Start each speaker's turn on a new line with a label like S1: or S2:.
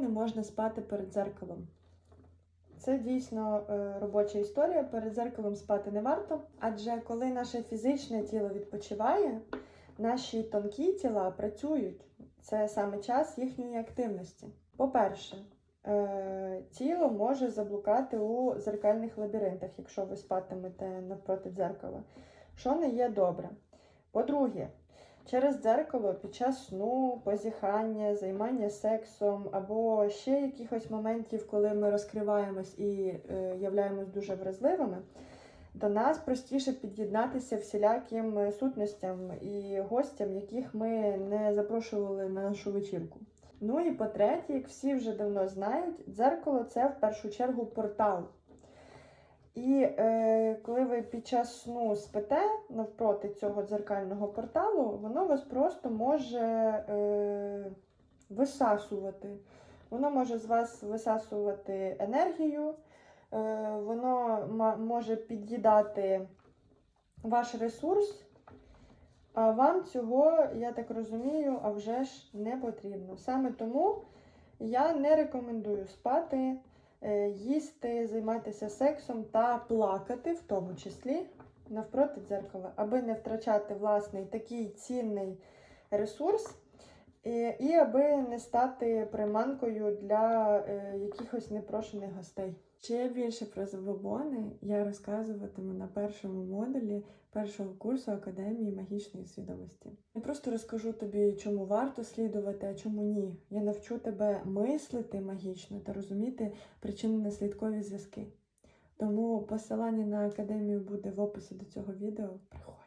S1: не можна спати перед дзеркалом. Це дійсно е, робоча історія. Перед дзеркалом спати не варто, адже коли наше фізичне тіло відпочиває, наші тонкі тіла працюють. Це саме час їхньої активності. По-перше, е, тіло може заблукати у зеркальних лабіринтах, якщо ви спатимете навпроти дзеркала, що не є добре. По-друге, через дзеркало під час сну, позіхання, займання сексом або ще якихось моментів, коли ми розкриваємось і е, являємось дуже вразливими, до нас простіше під'єднатися всіляким е, сутностям і гостям, яких ми не запрошували на нашу вечірку. Ну і по-третє, як всі вже давно знають, дзеркало це в першу чергу портал. І е, коли під час сну спите навпроти цього дзеркального порталу, воно вас просто може е, висасувати. Воно може з вас висасувати енергію, е, воно може під'їдати ваш ресурс, а вам цього, я так розумію, а вже ж не потрібно. Саме тому я не рекомендую спати їсти, займатися сексом та плакати, в тому числі навпроти дзеркала, аби не втрачати власний такий цінний ресурс, і, аби не стати приманкою для е, якихось непрошених гостей. Ще більше про забобони я розказуватиму на першому модулі першого курсу Академії магічної свідомості. Я просто розкажу тобі, чому варто слідувати, а чому ні. Я навчу тебе мислити магічно та розуміти причинно-наслідкові зв'язки. Тому посилання на академію буде в описі до цього відео. Приходь.